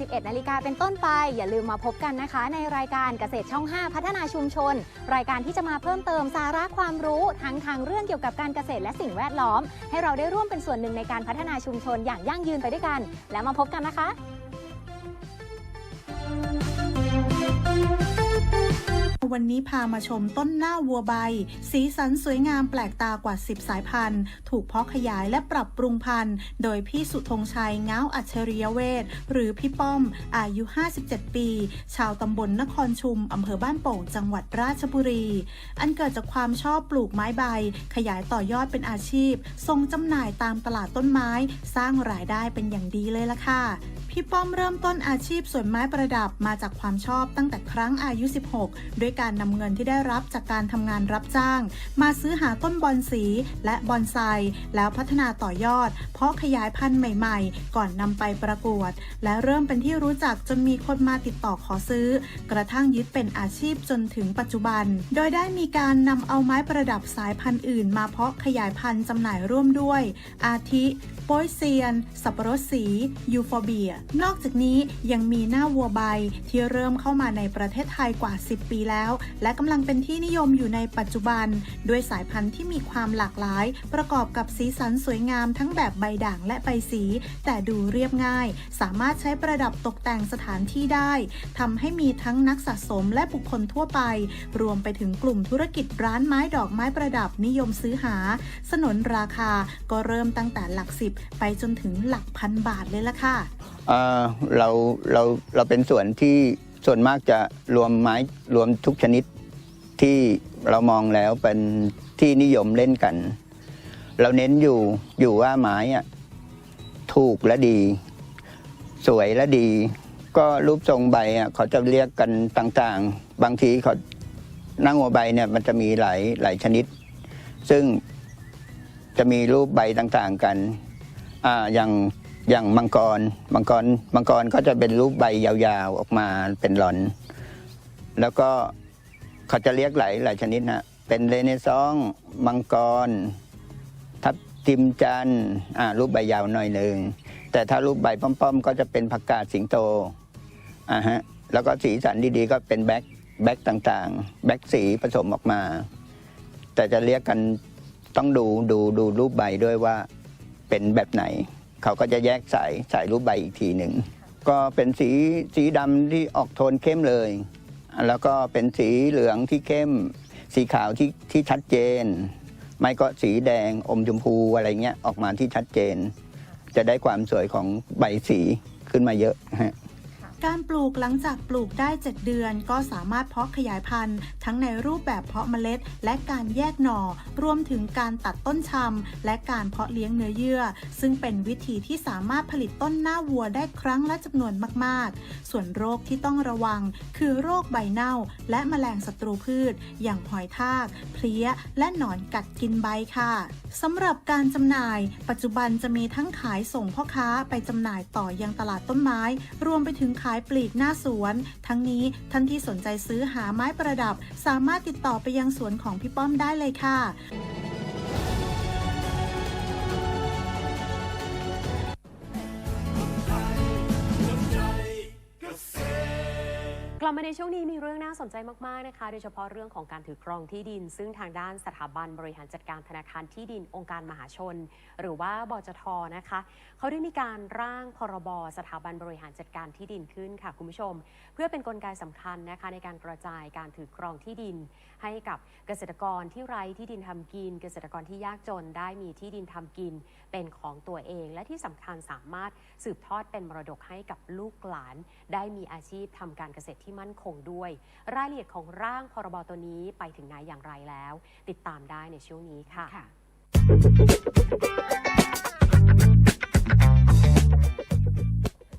11 นาฬิกาเป็นต้นไป อย่าลืมมาพบกันนะคะ ในรายการเกษตรช่อง 5 พัฒนาชุมชน รายการที่จะมาเพิ่มเติมสาระความรู้ทั้งทางเรื่องเกี่ยวกับการเกษตรและสิ่งแวดล้อม ให้เราได้ร่วมเป็นส่วนหนึ่งในการพัฒนาชุมชนอย่างยั่งยืนไปด้วยกัน แล้วมาพบกันนะคะ วันนี้พามาชมต้นหน้าวัวใบ สีสันสวยงามแปลกตากว่า 10 สายพันธุ์ ถูกเพาะขยายและปรับปรุงพันธุ์ โดยพี่สุธงชัยง้าวอัจฉริยเวทหรือพี่ป้อม อายุ 57 ปี ชาวตำบลนครชุมอำเภอบ้านโป่งจังหวัดราชบุรี อันเกิดจากความชอบปลูกไม้ใบ ขยายต่อยอดเป็นอาชีพส่งจำหน่ายตามตลาดต้นไม้ สร้างรายได้เป็นอย่างดีเลยล่ะค่ะพี่ป้อมเริ่มต้นอาชีพสวนไม้ประดับมาจากความชอบตั้งแต่ครั้งอายุ 16 ด้วยการนำเงินที่ได้รับจากการทำงานรับจ้าง มาซื้อหาต้นบอนสีและบอนไซ แล้วพัฒนาต่อยอด เพาะขยายพันธุ์ใหม่ๆ ก่อนนำไปประกวด และเริ่มเป็นที่รู้จักจนมีคนมาติดต่อขอซื้อ กระทั่งยึดเป็นอาชีพจนถึงปัจจุบัน โดยได้มีการนำเอาไม้ประดับสายพันธุ์อื่น มาเพาะขยายพันธุ์จำหน่ายร่วมด้วย อาทิโป้ยเซียน สับปะรดสียูฟอเบียนอกจากนี้ยังมีหน้าวัวใบที่เริ่มเข้ามาในประเทศไทยกว่า 10 ปีแล้ว และกำลังเป็นที่นิยมอยู่ในปัจจุบัน ด้วยสายพันธุ์ที่มีความหลากหลาย ประกอบกับสีสันสวยงามทั้งแบบใบด่างและใบสี แต่ดูเรียบง่าย สามารถใช้ประดับตกแต่งสถานที่ได้ทำให้มีทั้งนักสะสมและบุคคลทั่วไป รวมไปถึงกลุ่มธุรกิจร้านไม้ดอกไม้ประดับนิยมซื้อหา สนนราคาก็เริ่มตั้งแต่หลักสิบไปจนถึงหลักพันบาทเลยละค่ะเอ่อเราเราเราเป็นส่วนที่ส่วนมากจะรวมไม้รวมทุกชนิดที่เรามองแล้วเป็นที่นิยมเล่นกัน เราเน้นอยู่อยู่ว่าไม้อะถูกและดี สวยและดี ก็รูปทรงใบอะเขาจะเรียกกันต่างๆ บางทีเขานั่งหัวใบเนี่ยมันจะมีหลายหลายชนิด ซึ่งจะมีรูปใบต่างๆกันอ่าอย่าง อย่างมังกรมังกรมังกรก็จะเป็นรูปใบยาวๆออกมาเป็นหลอน แล้วก็เขาจะเรียกหลายหลายชนิดนะเป็นเรเนซองส์มังกร ทับทิมจันร์อ่ารูปใบยาวหน่อยหนึ่งแต่ถ้ารูปใบป้อม ๆ ก็จะเป็นผักกาดสิงโตอ่าฮะแล้วก็สีสันดีๆ ก็เป็นแบ็คแบ็คต่างๆ แบ็คสีผสมออกมา แต่จะเรียกกันต้องดูดูดูรูปใบด้วยว่าเป็นแบบไหน เขาก็จะแยกสายสายรูปใบอีกทีหนึ่งก็เป็นสีสีดำที่ออกโทนเข้มเลย แล้วก็เป็นสีเหลืองที่เข้ม สีขาวที่ที่ชัดเจน ไม่ก็สีแดงอมชมพูอะไรเงี้ยออกมาที่ชัดเจน จะได้ความสวยของใบสีขึ้นมาเยอะฮะ การปลูกหลังจากปลูกได้ 7 เดือน ก็สามารถเพาะขยายพันธุ์ ทั้งในรูปแบบเพาะเมล็ด และการแยกหน่อ รวมถึงการตัดต้นชำและการเพาะเลี้ยงเนื้อเยื่อ ซึ่งเป็นวิธีที่สามารถผลิตต้นหน้าวัวได้ครั้งละจำนวนมาก ๆ ส่วนโรคที่ต้องระวัง คือโรคใบเน่า และแมลงศัตรูพืช อย่างหอยทาก เพลี้ย และหนอนกัดกินใบค่ะสำหรับการจำหน่าย ปัจจุบันจะมีทั้งขายส่งพ่อค้าไปจำหน่ายต่อยังตลาดต้นไม้ รวมไปถึงขายปลีกหน้าสวน ทั้งนี้ท่านที่สนใจซื้อหาไม้ประดับ สามารถติดต่อไปยังสวนของพี่ป้อมได้เลยค่ะ มาในช่วงนี้มีเรื่องน่าสนใจมาก ๆ นะคะ โดยเฉพาะเรื่องของการถือครองที่ดิน ซึ่งทางด้านสถาบันบริหารจัดการธนาคารที่ดินองค์การมหาชน หรือว่าบจทนะคะ เขาได้มีการร่างพรบสถาบันบริหารจัดการที่ดินขึ้นค่ะคุณผู้ชม เพื่อเป็นนกลไกสำคัญนะคะในการกระจายการถือครองที่ดิน ให้กับเกษตรกรที่ไร้ที่ดินทำกิน เกษตรกรที่ยากจนได้มีที่ดินทำกิน เป็นของตัวเอง และที่สำคัญสามารถสืบทอดเป็นมรดกให้กับลูกหลาน ได้มีอาชีพทำการเกษตรที่มั่นคงด้วย รายละเอียดของร่างพรบตัวนี้ไปถึงไหนอย่างไรแล้ว ติดตามได้ในช่วงนี้ค่ะ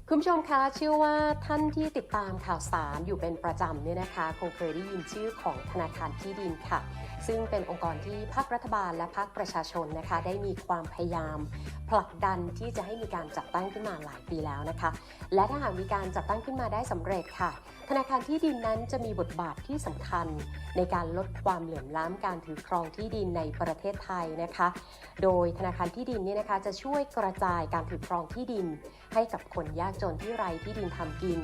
คุณผู้ชมคะเชื่อว่าท่านที่ติดตามข่าวสารอยู่เป็นประจำเนี่ยนะคะ คงเคยได้ยินชื่อของธนาคารที่ดินค่ะ ซึ่งเป็นองค์กรที่ภาครัฐบาลและภาคประชาชนนะคะ ได้มีความพยายามผลักดันที่จะให้มีการจัดตั้งขึ้นมาหลายปีแล้วนะคะ และถ้าหากมีการจัดตั้งขึ้นมาได้สำเร็จค่ะ ธนาคารที่ดินนั้นจะมีบทบาทที่สำคัญ ในการลดความเหลื่อมล้ำการถือครองที่ดินในประเทศไทยนะคะ โดยธนาคารที่ดินเนี่ยนะคะจะช่วยกระจายการถือครองที่ดิน ให้กับคนยากจนที่ไร้ที่ดินทำกิน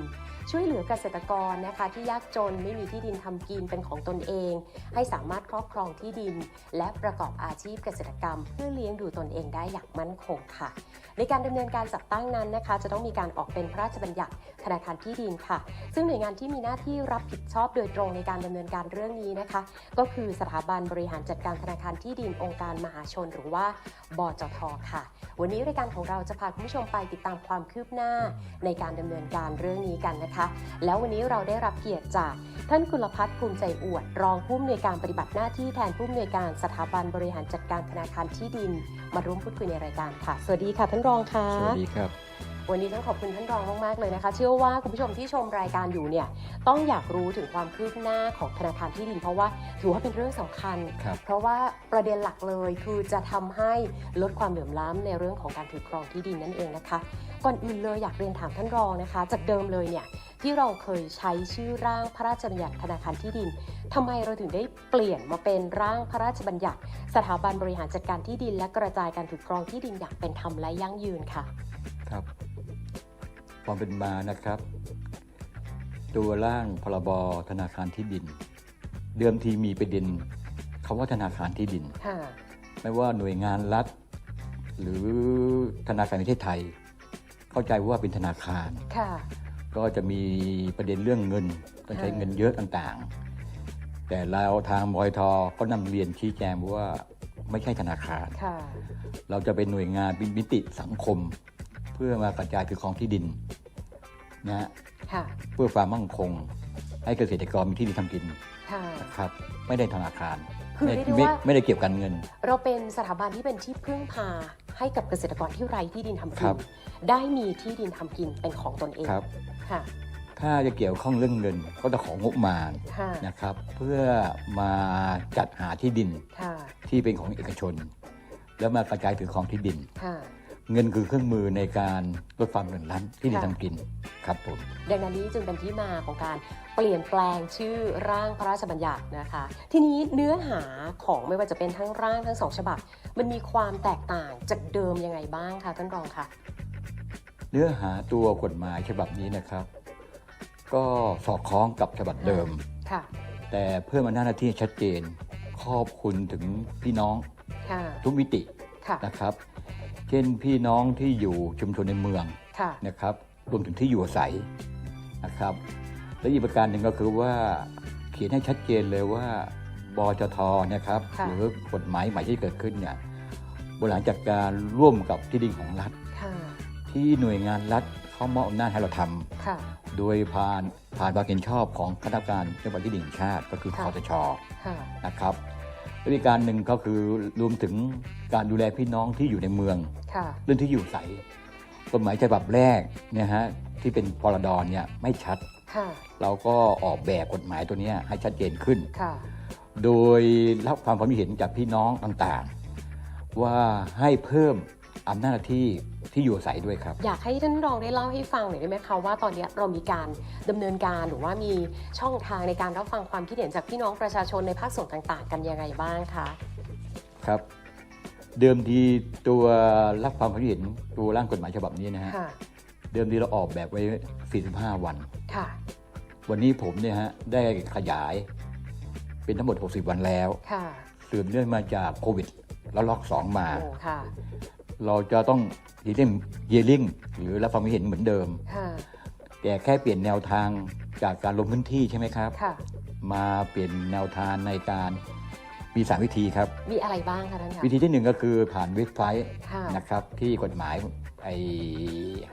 ช่วยเหลือเกษตรกรนะคะ ที่ยากจนไม่มีที่ดินทำกินเป็นของตนเอง ให้สามารถครอบครองที่ดิน และประกอบอาชีพเกษตรกรรม เพื่อเลี้ยงดูตนเองได้อย่างมั่นคงค่ะ ในการดำเนินการจัดตั้งนั้นนะคะ จะต้องมีการออกเป็นพระราชบัญญัติธนาคารที่ดินค่ะ ซึ่งหน่วยงานที่มีหน้าที่รับผิดชอบโดยตรงในการดำเนินการเรื่องนี้นะคะ ก็คือสถาบันบริหารจัดการธนาคารที่ดินองค์การมหาชน หรือว่าบจทค่ะ วันนี้รายการของเราจะพาคุณผู้ชมไปติดตามความคืบหน้า ในการดำเนินการเรื่องนี้กันนะคะแล้ววันนี้เราได้รับเกียรติจากท่านกุลพัฒน์ภูมิใจอวด รองผู้อำนวยการปฏิบัติหน้าที่แทนผู้อำนวยการสถาบันบริหารจัดการธนาคารที่ดิน มาร่วมพูดคุยในรายการค่ะ สวัสดีค่ะท่านรองค่ะ สวัสดีครับ วันนี้ต้องขอบคุณท่านรองมากๆเลยนะคะ เชื่อว่าคุณผู้ชมที่ชมรายการอยู่เนี่ยต้องอยากรู้ถึงความคืบหน้าของธนาคารที่ดิน เพราะว่าถือว่าเป็นเรื่องสำคัญครับเพราะว่าประเด็นหลักเลยคือจะทำให้ลดความเหลื่อมล้ำในเรื่องของการถือครองที่ดินนั่นเองนะคะก่อนอื่นเลยอยากเรียนถามท่านรองนะคะ จากเดิมเลยเนี่ย ที่เราเคยใช้ชื่อร่างพระราชบัญญัติธนาคารที่ดินทำไมเราถึงได้เปลี่ยนมาเป็นร่างพระราชบัญญัติ สถาบันบริหารจัดการที่ดิน และกระจายการถือครองที่ดินอย่างเป็นธรรมและยั่งยืนค่ะ ครับความเป็นมานะครับ ตัวร่างพรบธนาคารที่ดิน เดิมทีมีประเด็นคำว่าธนาคารที่ดินค่ะไม่ว่าหน่วยงานรัฐ หรือธนาคารแห่งประเทศไทย เข้าใจว่าเป็นธนาคารค่ะ ก็จะมีประเด็นเรื่องเงินต้องใช้ค่ะเงินเยอะต่างๆ แต่เราทางบอยทก็นำเรียนชี้แจงว่าไม่ใช่ธนาคารค่ะเราจะเป็นหน่วยงานเป็นมิติสังคม เพื่อมากระจายถือครองที่ดินนะฮะค่ะเพื่อความมั่งคง ให้เกษตรกรมีที่ดินทำกินค่ะนะครับ ไม่ได้ธนาคาร คือไม่เรียกได้ไม่ว่า ไม่ได้เกี่ยวกันเงิน เราเป็นสถาบันที่เป็นที่พึ่งพาให้กับเกษตรกรที่ไร้ที่ดินทำคกิรันบได้มีที่ดินทำกินเป็นของตนเองครับค่ะถ้าจะเกี่ยวข้องเรื่องเงินก็จะของงบประมาณค่ะนะครับ เพื่อมาจัดหาที่ดินค่ะที่เป็นของเอกชน แล้วมากระจายถือครองที่ดินค่ะ เงินคือเครื่องมือในการลดความเหลื่อมล้ำที่ดินค่ะทำกินครับผม ดังนั้นนี้จึงเป็นที่มาของการเปลี่ยนแปลงชื่อร่างพระราชบัญญัตินะคะ ทีนี้เนื้อหาของไม่ว่าจะเป็นทั้งร่างทั้งสองฉบับ มันมีความแตกต่างจากเดิมยังไงบ้างคะท่านรองคะเนื้อหาตัวกฎหมายฉบับนี้นะครับ ก็สอดคล้องกับฉบับเดิมค่ะ แต่เพิ่มอำนาจหน้าที่ให้ชัดเจนครอบคลุมถึงพี่น้องค่ะทุกมิติค่ะนะครับ เช่นพี่น้องที่อยู่ชุมชนในเมืองค่ะนะครับรวมถึงที่อยู่อาศัยนะครับ และอีกประการหนึ่งก็คือว่าเขียนให้ชัดเจนเลยว่าบจทนะครับค่ะหรือกฎหมายใหม่ที่เกิดขึ้นเนี่ยบริหารจัดการร่วมกับที่ดินของรัฐค่ะที่หน่วยงานรัฐเขเขามอบอำนาจให้เราทำค่ะโดยผ่านผ่านความเห็นชอบของคณะกรรมการจังหวัดที่ดินแห่งชาติก็คือคค่ะอตชค่ะนะครับ และอีกการหนึ่งก็คือรวมถึงการดูแลพี่น้องที่อยู่ในเมือง ค่ะ เรื่องที่อยู่อาศัยกฎหมายฉบับแรกเนี่ยฮะที่เป็นพรดรเนี่ยไม่ชัด ค่ะ เราก็ออกแบบกฎหมายตัวเนี้ยให้ชัดเจนขึ้น ค่ะ โดยรับความความคิดเห็นจากพี่น้องต่างๆ ว่าให้เพิ่ม อำนาจหน้าที่ที่อยู่อาศัยด้วยครับ อยากให้ท่านรองได้เล่าให้ฟังหน่อยได้ไหมคะว่าตอนนี้เรามีการดำเนินการหรือว่ามีช่องทางในการรับฟังความคิดเห็นจากพี่น้องประชาชนในภาคส่วนต่าง ๆ กันยังไงบ้างคะครับ เดิมทีตัวรับความคิดเห็นตัวร่างกฎหมายฉบับนี้นะฮะค่ะเดิมทีเราออกแบบไว้ 45 วัน ค่ะวันนี้ผมเนี่ยฮะได้ขยาย เป็นทั้งหมด 60 วันแล้ว ค่ะสืบเนื่องมาจากโควิดแล้วล็อก2มา โอ้ค่ะ เราจะต้องยีเล่งเยลิงหรือรับความคิดเห็นเหมือนเดิม ค่ะแต่แค่เปลี่ยนแนวทางจากการลงพื้นที่ใช่ไหมครับ ค่ะ มาเปลี่ยนแนวทางในการมีสามวิธีครับ มีอะไรบ้างคะท่านคะ วิธีที่หนึ่งก็คือผ่านเว็บไซต์ค่ะ นะครับที่กฎหมายไอ้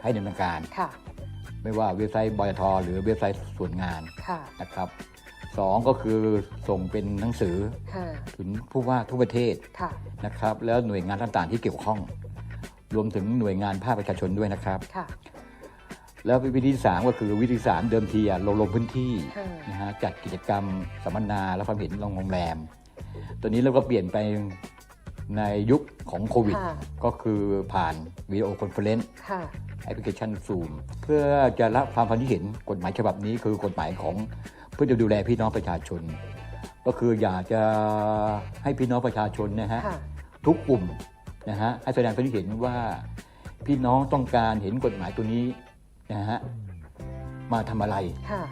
ให้ดำเนินการ ค่ะ ไม่ว่าเว็บไซต์บยทหรือเว็บไซต์ส่วนงานค่ะ นะครับสองก็คือส่งเป็นหนังสือค่ะ ถึงผู้ว่าทุกประเทศค่ะ นะครับแล้วหน่วยงานต่างๆที่เกี่ยวข้อง รวมถึงหน่วยงานภาคประชาชนด้วยนะครับ ค่ะ แล้ววิธีที่สามก็คือวิธีสามเดิมทีอะเราลงพื้นที่ค่ะ นะฮะจัดกิจกรรมสัมมนาและความเห็นโรงแรม ตอนนี้เราก็เปลี่ยนไปในยุคของโควิด ค่ะ ก็คือผ่านวิดีโอคอนเฟอเรนซ์ค่ะ แอปพลิเคชัน Zoom เพื่อจะรับความความคิดเห็นกฎหมายฉบับนี้คือกฎหมายของเพื่อจะดูแลพี่น้องประชาชน ก็คืออยากจะให้พี่น้องประชาชนนะฮะ ค่ะ ทุกกลุ่ม นะฮะให้แสดงความคิดเห็นว่าพี่น้องต้องการเห็นกฎหมายตัวนี้นะฮะมาทำอะไรค่ะ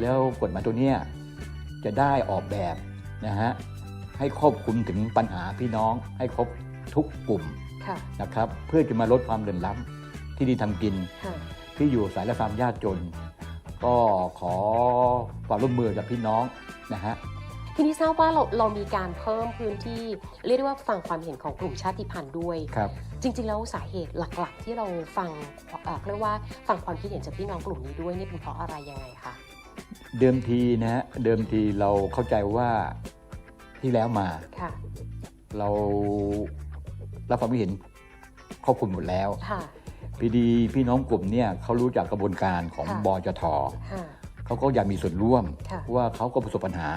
แล้วกฎหมายตัวเนี้ยจะได้ออกแบบนะฮะให้ครอบคลุมถึงปัญหาพี่น้องให้ครบทุกกลุ่มค่ะนะครับ เพื่อจะมาลดความเดือดร้อนที่ดีทำกินค่ะที่อยู่สายและความยากจน ก็ขอความร่วมมือจากพี่น้องนะฮะ ทีนี้ทราบว่าเราเรามีการเพิ่มพื้นที่เรียกได้ว่าฟังความเห็นของกลุ่มชาติพันธุ์ด้วย ครับ จริง ๆ แล้วสาเหตุหลักๆ ที่เราฟังเอ่อเรียกว่าฟังความคิดเห็นจากพี่น้องกลุ่มนี้ด้วยนี่เป็นเพราะอะไรยังไงคะ เดิมทีนะฮะเดิมทีเราเข้าใจว่าที่แล้วมา ค่ะ เรารับความคิดเห็นครอบคลุมหมดแล้ว ค่ะ พีดีพี่น้องกลุ่มเนี่ยเขารู้จักกระบวนการของค่ะ บจทค่ะ เขาก็อยากมีส่วนร่วม ค่ะ ว่าเขาก็ประสบปัญหา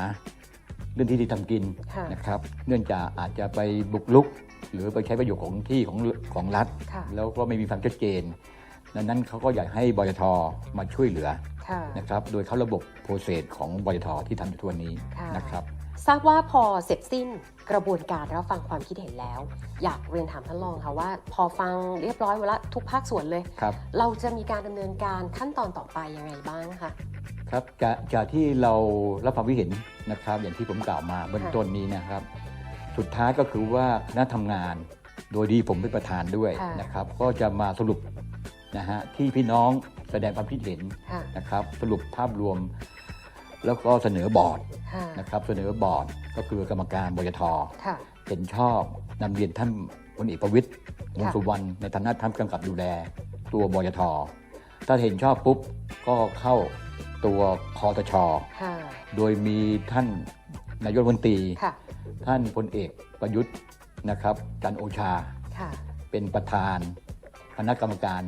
เรื่องที่ดีทำกินค่ะนะครับ เนื่องจากอาจจะไปบุกลุก หรือไปใช้ประโยชน์ของที่ของของรัฐ ค่ะ แล้วก็ไม่มีความชัดเจน ดังนั้นเขาก็อยากให้บจทมาช่วยเหลือค่ะ นะครับโดยเข้าระบบโปรเซสของบจทที่ทำอยู่ทุกวันนี้ค่ะ นะครับ ทราบว่าพอเสร็จสิ้นกระบวนการรับฟังความคิดเห็นแล้ว อยากเรียนถามท่านรองค่ะว่า พอฟังเรียบร้อยหมดแล้วทุกภาคส่วนเลย ครับ เราจะมีการดำเนินการขั้นตอนต่อไปยังไงบ้างคะ ครับจากจากที่เรารับความคิดเห็นนะครับ อย่างที่ผมกล่าวมาเบื้องต้นนี้นะครับ สุดท้ายก็คือว่าคณะทำงาน โดยดีผมเป็นประธานด้วยค่ะ นะครับ ก็จะมาสรุปนะฮะที่พี่น้องแสดงความคิดเห็นค่ะนะครับ สรุปภาพรวม แล้วก็เสนอบอร์ดค่ะนะครับ เสนอบอร์ดก็คือกรรมการบจท ค่ะ เห็นชอบนำเรียนท่านพลเอกประวิตยวงษ์ค่ะสุวรรณในฐานะท่านกำกับดูแล ตัวบจทถ้าเห็นชอบปุ๊บก็เข้า ตัวคอตชค่ะโดยมีท่านนายกรัฐมนตรีค่ะท่านพลเอกประยุทธ์นะครับจันทร์โอชาค่ะเป็นประธานคณะกรรมการ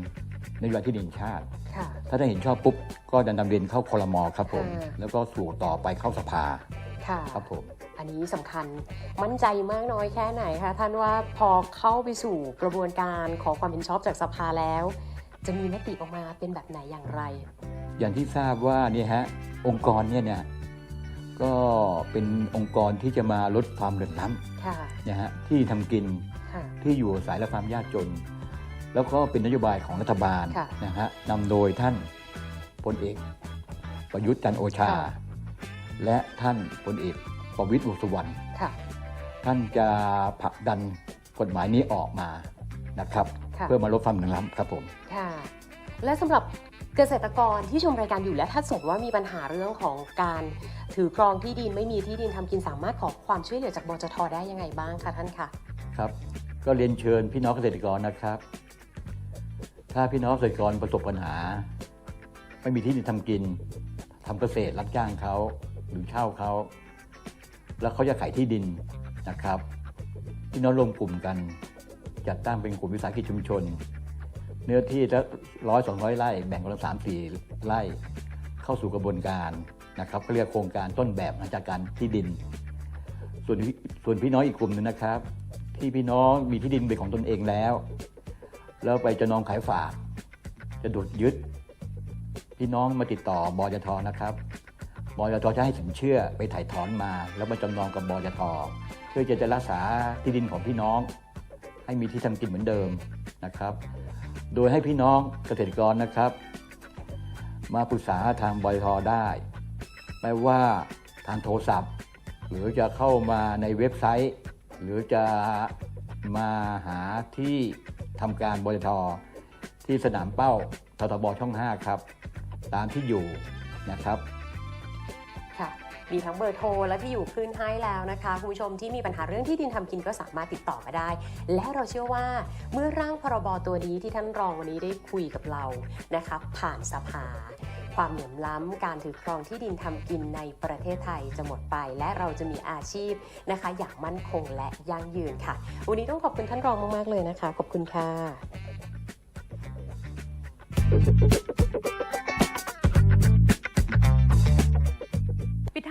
นโยบายที่ดินแห่งชาติค่ะถ้าได้เห็นชอบปุ๊บ ก็จะนำเรียนเข้าคอรมอครับผมค่ะแล้วก็สู่ต่อไปเข้าสภาค่ะครับผม อันนี้สำคัญมั่นใจมากน้อยแค่ไหนคะท่านว่าพอเข้าไปสู่กระบวนการขอความเห็นชอบจากสภาแล้ว จะมีมติออกมาเป็นแบบไหนอย่างไร อย่างที่ทราบว่าเนี่ยฮะองค์กรเนี่ยเนี่ยก็เป็นองค์กรที่จะมาลดความเดือดร้อนค่ะนะฮะที่ทำกินค่ะที่อยู่อาศัยและความยากจน แล้วก็เป็นนโยบายของรัฐบาลค่ะนะฮะนำโดยท่านพลเอกประยุทธ์จันทร์โอชาค่ะและท่านพลเอกประวิตรวงษ์สุวรรณค่ะท่านจะผลักดันกฎหมายนี้ออกมานะครับค่ะเพื่อมาลดความเหลื่อมล้ำครับผมค่ะและสำหรับ เกษตรกรที่ชมรายการอยู่และถ้าสมมติว่ามีปัญหาเรื่องของการถือครองที่ดินไม่มีที่ดินทำกินสามารถขอความช่วยเหลือจากบจทได้ยังไงบ้างคะท่านคะครับ ก็เรียนเชิญพี่น้องเกษตรกรนะครับ ถ้าพี่น้องเกษตรกรประสบปัญหา ไม่มีที่ดินทำกินทำเกษตรรับจ้างเขาหรือเช่าเขา แล้วเขาจะขายที่ดินนะครับ พี่น้องรวมกลุ่มกัน จัดตั้งเป็นกลุ่มวิสาหกิจชุมชน เนื้อที่ละร้อยสองร้อยไร่ แบ่งกันละสามสี่ไร่ เข้าสู่กระบวนการนะครับก็เรียกโครงการต้นแบบมาจากการที่ดิน ส่วนพี่ส่วนพี่น้องอีกกลุ่มหนึงนะครับ ที่พี่น้องมีที่ดินเป็นของตนเองแล้ว แล้วไปจะนองขายฝาก จะดูดยึด พี่น้องมาติดต่อบจทนะครับบจทจะให้สินเชื่อไปถ่ายถอนมา แล้วมาจำนองกับบจทเพื่อจะจะรักษาที่ดินของพี่น้อง ให้มีที่ทำกินเหมือนเดิมนะครับ โดยให้พี่น้องเกษตรกรนะครับ มาปรึกษาทางบจทอได้ ไม่ว่าทางโทรศัพท์ หรือจะเข้ามาในเว็บไซต์ หรือจะมาหาที่ทำการบริทที่สนามเป้าททบช่อง 5 ครับ ตามที่อยู่นะครับ มีทั้งเบอร์โทรและที่อยู่ขึ้นให้แล้วนะคะคุณผู้ชมที่มีปัญหาเรื่องที่ดินทำกินก็สามารถติดต่อมาได้ และเราเชื่อว่าเมื่อร่างพรบตัวนี้ที่ท่านรองวันนี้ได้คุยกับเรานะคะผ่านสภาความเหลื่อมล้ำการถือครองที่ดินทำกินในประเทศไทยจะหมดไป และเราจะมีอาชีพนะคะ อย่างมั่นคงและยั่งยืนค่ะ วันนี้ต้องขอบคุณท่านรองมาก ๆ เลยนะคะ ขอบคุณค่ะ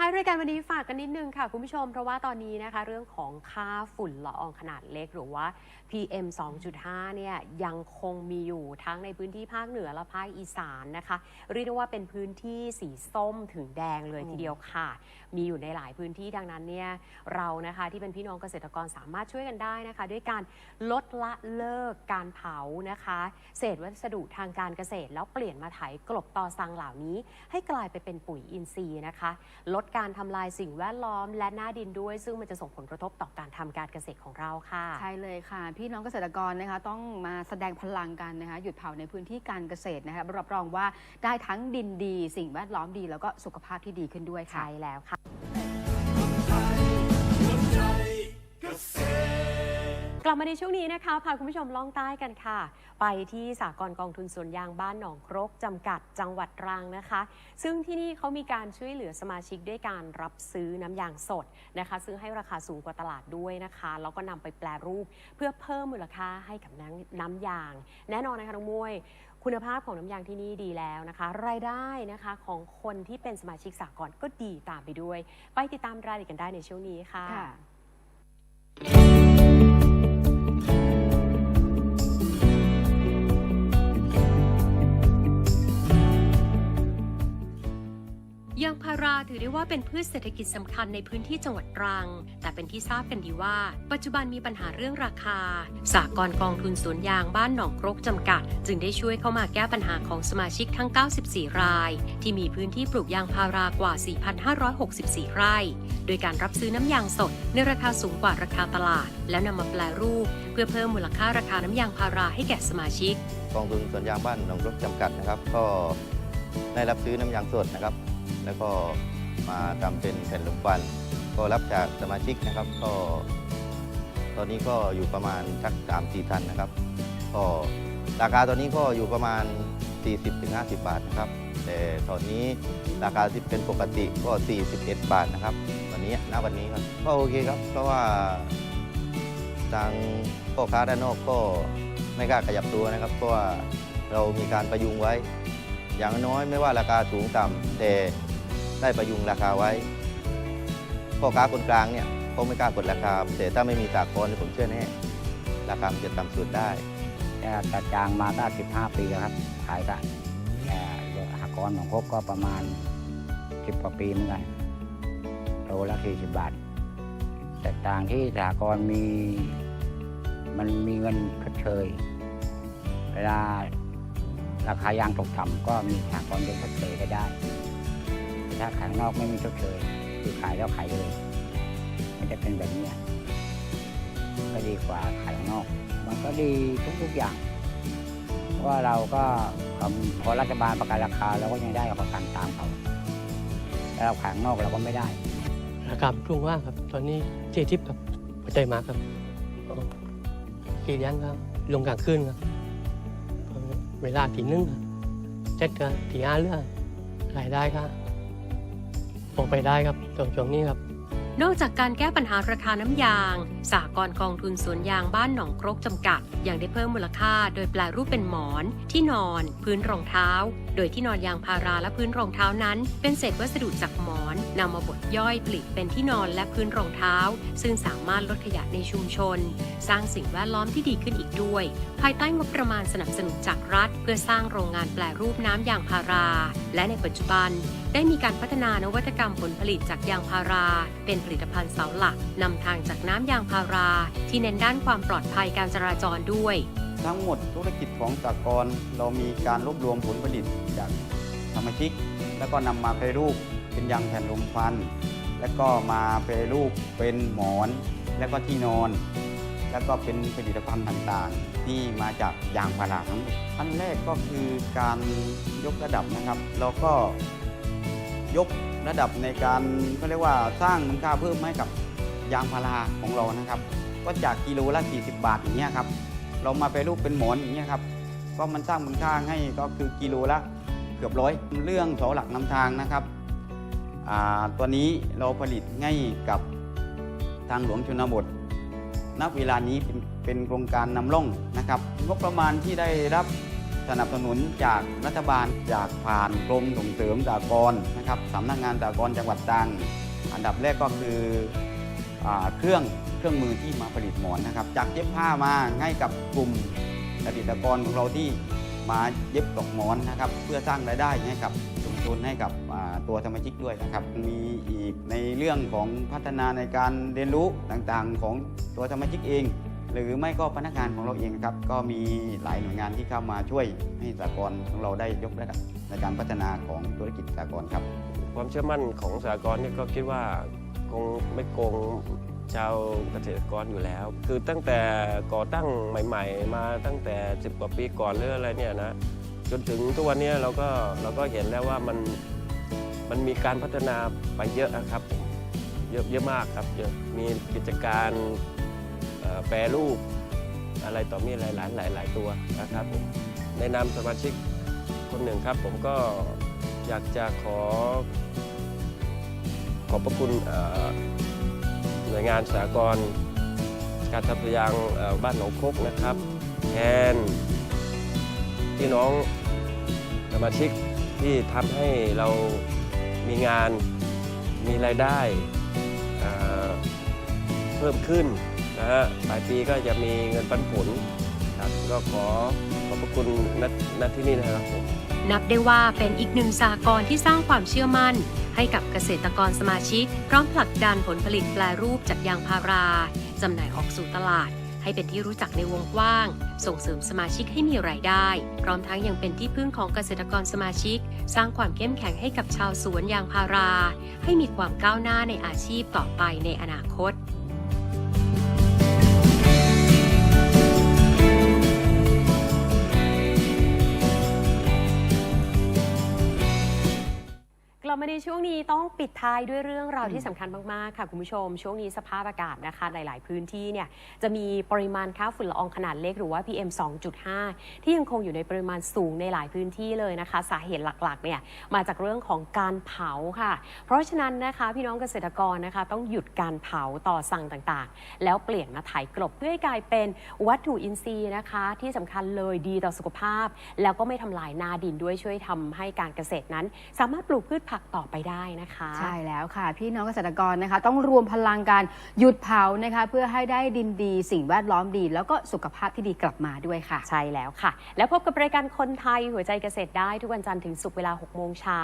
ท้ายรายการวันนี้ฝากกันนิดนึงค่ะ คุณผู้ชม เพราะว่าตอนนี้นะคะ เรื่องของค่าฝุ่นละอองขนาดเล็ก หรือว่า PM 2.5 เนี่ยยังคงมีอยู่ทั้งในพื้นที่ภาคเหนือและภาคอีสานนะคะ เรียกได้ว่าเป็นพื้นที่สีส้มถึงแดงเลยทีเดียวค่ะ มีอยู่ในหลายพื้นที่ดังนั้นเนี่ยเรานะคะที่เป็นพี่น้องเกษตรกรสามารถช่วยกันได้นะคะ ด้วยการลดละเลิกการเผานะคะ เศษวัสดุทางการเกษตร แล้วเปลี่ยนมาไถกลบตอสังเหล่านี้ ให้กลายไปเป็นปุ๋ยอินทรีย์นะคะ ลดการทำลายสิ่งแวดล้อม และหน้าดินด้วย ซึ่งมันจะส่งผลกระทบต่อการทำการเกษตรของเราค่ะ ใช่เลยค่ะ พี่น้องเกษตรกรนะคะต้องมาแสดงพลังกันนะคะหยุดเผาในพื้นที่การเกษตรนะคะรับรองว่าได้ทั้งดินดี สิ่งแวดล้อมดี แล้วก็สุขภาพที่ดีขึ้นด้วยค่ะ ใช่แล้วค่ะ ลับมาในช่วงนี้นะคะพาคุณผู้ชมล่องใต้กันค่ะ ไปที่สากลกองทุนสวนยางบ้านหนองครกจำกัดจังหวัดตรังนะคะ ซึ่งที่นี่เขามีการช่วยเหลือสมาชิกด้วยการรับซื้อน้ำยางสดนะคะ ซึ่งให้ราคาสูงกว่าตลาดด้วยนะคะ แล้วก็นำไปแปลรูปเพื่อเพิ่มมูลค่าให้กับน้ำน้ำยาง แน่นอนนะคะน้องมวย คุณภาพของน้ำยางที่นี่ดีแล้วนะคะ รายได้นะคะของคนที่เป็นสมาชิกสากลก็ดีตามไปด้วย ไปติดตามรายละเอียดกันได้ในช่วงนี้ค่ะ ค่ะ Bye. ยางพาราถือได้ว่าเป็นพืชเศรษฐกิจสำคัญในพื้นที่จังหวัดตรัง แต่เป็นที่ทราบกันดีว่า ปัจจุบันมีปัญหาเรื่องราคา สากลกองทุนสวนยางบ้านหนองครกจำกัด จึงได้ช่วยเข้ามาแก้ปัญหาของสมาชิกทั้ง 94 ราย ที่มีพื้นที่ปลูกยางพารากว่า 4,564 ไร่ โดยการรับซื้อน้ำยางสดในราคาสูงกว่าราคาตลาด แล้วนำมาแปลรูป เพื่อเพิ่มมูลค่าราคาน้ำยางพาราให้แก่สมาชิก กองทุนสวนยางบ้านหนองครกจำกัดนะครับ ก็ได้รับซื้อน้ำยางสดนะครับ แล้วก็มาทำเป็นแผ่นลมควัน ก็รับจากสมาชิกนะครับ ก็ตอนนี้ก็อยู่ประมาณสักสามสี่ตันนะครับ ก็ราคาตอนนี้ก็อยู่ประมาณ 40-50 บาทนะครับ แต่ตอนนี้ราคาที่เป็นปกติก็ 41 บาทนะครับวันนี้ณวันนี้ครับก็โอเคครับ เพราะว่าทางพ่อค้าด้านนอกก็ไม่กล้าขยับตัวนะครับ เพราะว่าเรามีการประยุงไว้ อย่างน้อยไม่ว่าราคาสูงต่ำแต่ได้ประยุงราคาไว้พ่อค้าคนกลางเนี่ยเขาไม่กล้ากดราคาแต่ถ้าไม่มีสากลเนี่ผมเชื่อแน่ราคาจะต่ำสุดได้แต่จางมาได้15 ปีแล้วครับ ขายกันแต่หากรของพบก็ประมาณ 10 กว่าปีเหมือนกันโลละ40บาทแต่ต่างที่สหกรมี มันมีเงินชดเชยเวลา ราคายางตกต่ำก็มีสหกรณ์จะชดเชยได้ได้ ถ้าขายข้างนอกไม่มีชดเชยคือขายแล้วขายเลยไม่ได้เป็นแบบนี้ก็ดีกว่าขายข้างนอก มันก็ดีทุกๆอย่างเพราะว่าเราก็ทำพอรัฐบาลประกันราคาเราก็ยังได้ประกันตามเขาแต่เราขายนอกเราก็ไม่ได้ราคามันรุ่งว่างครับ ตอนนี้เจทิปครับพอใจมากครับกี่เลี้ยงครับ ลงกลางคืนครับ เออเวลาทีนึงเจ็ดกันทีห้าเรื่องรายได้ก็พอไปได้ครับตรงช่วงนี้ครับ นอกจากการแก้ปัญหาราคาน้ำยางสหกรณ์กองทุนสวนยางบ้านหนองครกจำกัด ยังได้เพิ่มมูลค่า โดยแปลรูปเป็นหมอน ที่นอน พื้นรองเท้า โดยที่นอนยางพาราและพื้นรองเท้านั้น เป็นเศษวัสดุจากหมอน นำมาบดย่อยผลิตเป็นที่นอนและพื้นรองเท้า ซึ่งสามารถลดขยะในชุมชน สร้างสิ่งแวดล้อมที่ดีขึ้นอีกด้วย ภายใต้งบประมาณสนับสนุนจากรัฐ เพื่อสร้างโรงงานแปลรูปน้ำยางพารา และในปัจจุบัน ได้มีการพัฒนานวัตกรรมผลผลิตจากยางพารา เป็นผลิตภัณฑ์เสาหลักนำทางจากน้ำยางพารา ที่เน้นด้านความปลอดภัยการจราจรด้วย ทั้งหมดธุรกิจของสากลเรามีการรวบรวมผลผลิตจากสมาชิก แล้วก็นำมาแปรรูป เป็นยางแผ่นลมควัน แล้วก็มาแปรรูปเป็นหมอน แล้วก็ที่นอน แล้วก็เป็นผลิตภัณฑ์ต่างๆ ที่มาจากยางพาราทั้งหมดอันแรกก็คือการยกระดับนะครับ เราก็ยกระดับในการก็เรียกว่าสร้างมูลค่าเพิ่มให้กับยางพาราของเรานะครับ ก็จากกิโลละ40 บาทอย่างเงี้ยครับเรามาไปรูปเป็นหมอนอย่างเงี้ยครับก็มันสร้างมูลค่าให้ก็คือกิโลละเกือบร้อยเรื่องเสาหลักนำทางนะครับ ตัวนี้เราผลิตให้กับทางหลวงชนบทณเวลานี้เป็นเป็นโครงการนำร่องนะครับงบประมาณที่ได้รับสนับสนุนจากรัฐบาลจากผ่านกรมส่งเสริมสากลนะครับสำนักงานสากลจังหวัดตรังอันดับแรกก็คืออเครื่องเครื่องมือที่มาผลิตหมอนนะครับ จากเย็บผ้ามาให้กับกลุ่มเกษตรกรของเราที่มาเย็บตอกหมอนนะครับ เพื่อสร้างรายได้ให้กับ ชุนให้กับตัวสมาชิกด้วยนะครับ มีอีกในเรื่องของพัฒนาในการเรียนรู้ต่างๆ ของตัวสมาชิกเอง หรือไม่ก็พนักงานของเราเองครับก็มีหลายหน่วยงานที่เข้ามาช่วยให้สากลของเราได้ยกระดับในการพัฒนาของธุรกิจสากลครับ ความเชื่อมั่นของสหกรณ์เนี่ยก็คิดว่าคงไม่โกงชาวเกษตรกรอยู่แล้ว คือตั้งแต่ก่อตั้งใหม่ ๆ มาตั้งแต่ 10 กว่าปีก่อนหรืออะไรเนี่ยนะ จนถึงทุกวันนี้เราก็เราก็เห็นแล้วว่ามันมันมีการพัฒนาไปเยอะนะครับ เยอะเยอะมากครับเยอะมีกิจการแปรรูปอะไรต่อมีหลายหลายหลายหลายตัวนะครับผมในนามสมาชิกคนหนึ่งครับ ผมก็อยากจะขอ ขอบพระคุณหน่วยงานสากลการทัพยางเอ่อบ้านหนองคกนะครับ แทนพี่น้อง สมาชิกที่ทำให้เรามีงานมีรายได้เพิ่มขึ้นนะฮะปลายปีก็จะมีเงินปันผลครับก็ขอขอบพระคุณณณที่นี่นะครับผมนับได้ว่าเป็นอีกหนึ่งสากลที่สร้างความเชื่อมั่น ให้กับเกษตรกรสมาชิก พร้อมผลักดันผลผลิตแปลรูปจากยางพาราจำหน่ายออกสู่ตลาด ให้เป็นที่รู้จักในวงกว้าง ส่งเสริมสมาชิกให้มีรายได้ พร้อมทั้งยังเป็นที่พึ่งของเกษตรกรสมาชิก สร้างความเข้มแข็งให้กับชาวสวนยางพารา ให้มีความก้าวหน้าในอาชีพต่อไปในอนาคต กลับมาในช่วงนี้ต้องปิดท้ายด้วยเรื่องราวที่สำคัญมาก ๆ ค่ะ คุณผู้ชม ช่วงนี้สภาพอากาศนะคะ หลาย ๆ พื้นที่เนี่ยจะมีปริมาณค่าฝุ่นละอองขนาดเล็กหรือว่า PM 2.5 ที่ยังคงอยู่ในปริมาณสูงในหลายพื้นที่เลยนะคะ สาเหตุหลัก ๆ เนี่ยมาจากเรื่องของการเผาค่ะ เพราะฉะนั้นนะคะพี่น้องเกษตรกรนะคะ ต้องหยุดการเผาต่อสั่งต่าง ๆ แล้วเปลี่ยนมาไถกลบเพื่อให้กลายเป็นวัตถุอินทรีย์นะคะ ที่สำคัญเลยดีต่อสุขภาพ แล้วก็ไม่ทำลายนาดินด้วยช่วยทำให้การเกษตรนั้น สามารถปลูกพืชผักต่อไปได้นะคะ ใช่แล้วค่ะ พี่น้องเกษตรกรนะคะ ต้องรวมพลังการหยุดเผานะคะ เพื่อให้ได้ดินดี สิ่งแวดล้อมดี แล้วก็สุขภาพที่ดีกลับมาด้วยค่ะ ใช่แล้วค่ะ แล้วพบกับรายการคนไทยหัวใจเกษตรได้ทุกวันจันทร์ถึงศุกร์เวลา 6 โมงเช้า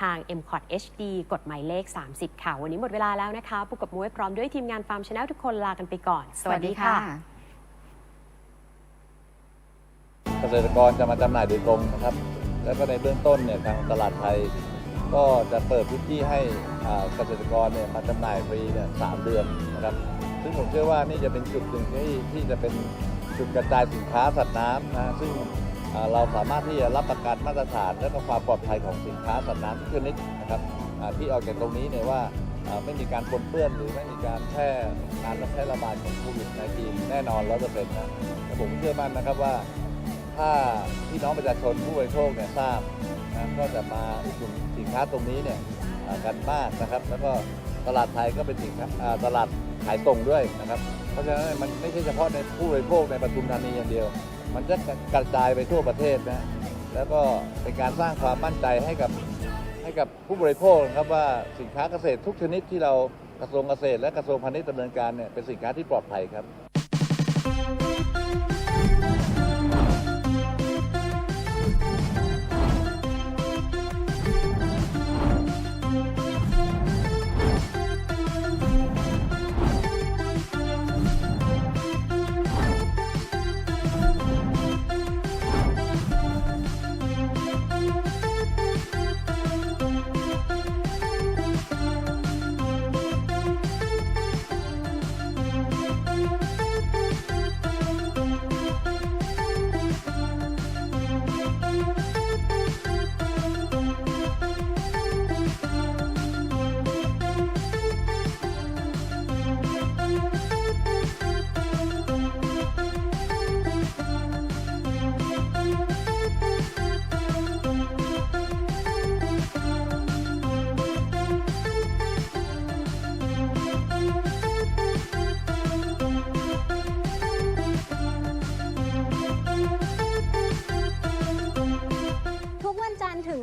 ทาง m c o t HD กฎหมายเลข 30 ค่ะ วันนี้หมดเวลาแล้วนะคะปุกกับมุ้ยพร้อมด้วยทีมงานฟาร์มชาแนลทุกคนลากันไปก่อน สวัสดีค่ะ เกษตรกรจะมาจำหน่ายโดยตรงนะครับ แล้วก็ในเบื้องต้นเนี่ยทางตลาดไทย ก็จะเปิดพื้นที่ให้เกษตรกรเนี่ยมาจำหน่ายฟรีเนี่ยสามเดือนนะครับ ซึ่งผมเชื่อว่านี่จะเป็นจุดหนึ่งที่ที่จะเป็นจุดกระจายสินค้าสัตว์น้ำนะซึ่งเราสามารถที่จะรับประกันมาตรฐานและก็ความปลอดภัยของสินค้าสัตว์น้ำทุกชนิดนะครับที่ออกจากตรงนี้เนี่ยว่าไม่มีการปนเปื้อนหรือไม่มีการแพร่การแพร่ระบาดของโควิด -19 แน่นอนร้อยเปอร์เซ็นต์นะผมเชื่อมั่นนะครับว่าถ้าพี่น้องประชาชนผู้บริโภคเนี่ยทราบ นะก็จะมาอุดหนุนสินค้าตรงนี้เนี่ยกันมากนะครับ แล้วก็ตลาดไทยก็เป็นสินค้าตลาดขายส่งด้วยนะครับ เพราะฉะนั้นมันไม่ใช่เฉพาะในผู้บริโภคในปทุมธานีอย่างเดียว มันจะกระจายไปทั่วประเทศนะแล้วก็เป็นการสร้างความมั่นใจให้กับให้กับผู้บริโภคนะครับว่าสินค้าเกษตรทุกชนิดที่เรากระทรวงเกษตรและกระทรวงพาณิชย์ดำเนินการเนี่ยเป็นสินค้าที่ปลอดภัยครับ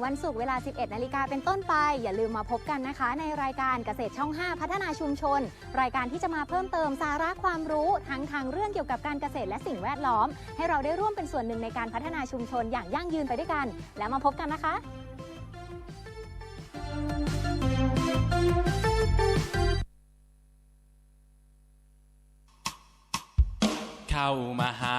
วันศุกร์เวลา 11 นาฬิกาเป็นต้นไป อย่าลืมมาพบกันนะคะ ในรายการเกษตรช่อง 5 พัฒนาชุมชน รายการที่จะมาเพิ่มเติมสาระความรู้ทั้งทางเรื่องเกี่ยวกับการเกษตรและสิ่งแวดล้อม ให้เราได้ร่วมเป็นส่วนหนึ่งในการพัฒนาชุมชนอย่างยั่งยืนไปด้วยกัน แล้วมาพบกันนะคะเข้ามาหา